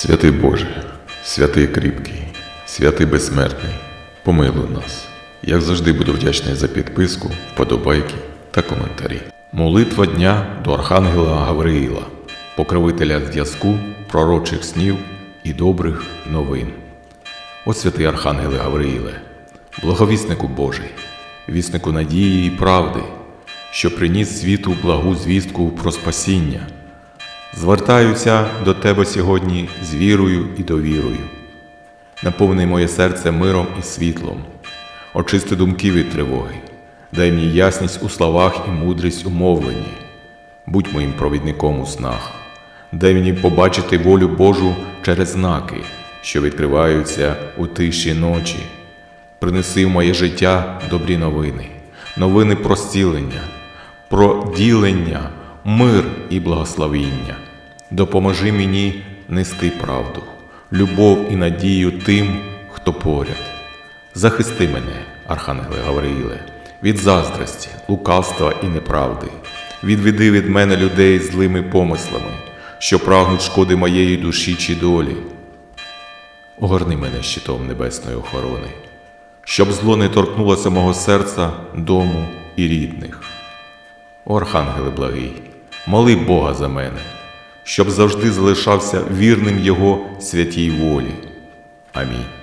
Святий Боже, святий кріпкий, святий безсмертний, помилуй нас. Як завжди буду вдячний за підписку, вподобайки та коментарі. Молитва дня до Архангела Гавриїла, покровителя зв'язку, пророчих снів і добрих новин. О святий Архангеле Гавриїле, благовіснику Божий, віснику надії і правди, що приніс світу благу звістку про спасіння. Звертаюся до Тебе сьогодні з вірою і довірою. Наповни моє серце миром і світлом, очисти думки від тривоги, дай мені ясність у словах і мудрість у мовленні. Будь моїм провідником у снах, дай мені побачити волю Божу через знаки, що відкриваються у тиші ночі. Принеси в моє життя добрі новини, новини про зцілення, про ділення, мир і благословіння. Допоможи мені нести правду, любов і надію тим, хто поряд. Захисти мене, Архангеле Гавриїле, від заздрості, лукавства і неправди. Відведи від мене людей злими помислами, що прагнуть шкоди моєї душі чи долі. Огорни мене щитом небесної охорони, щоб зло не торкнулося мого серця, дому і рідних. О, благий, моли Бога за мене, щоб завжди залишався вірним Його святій волі. Амінь.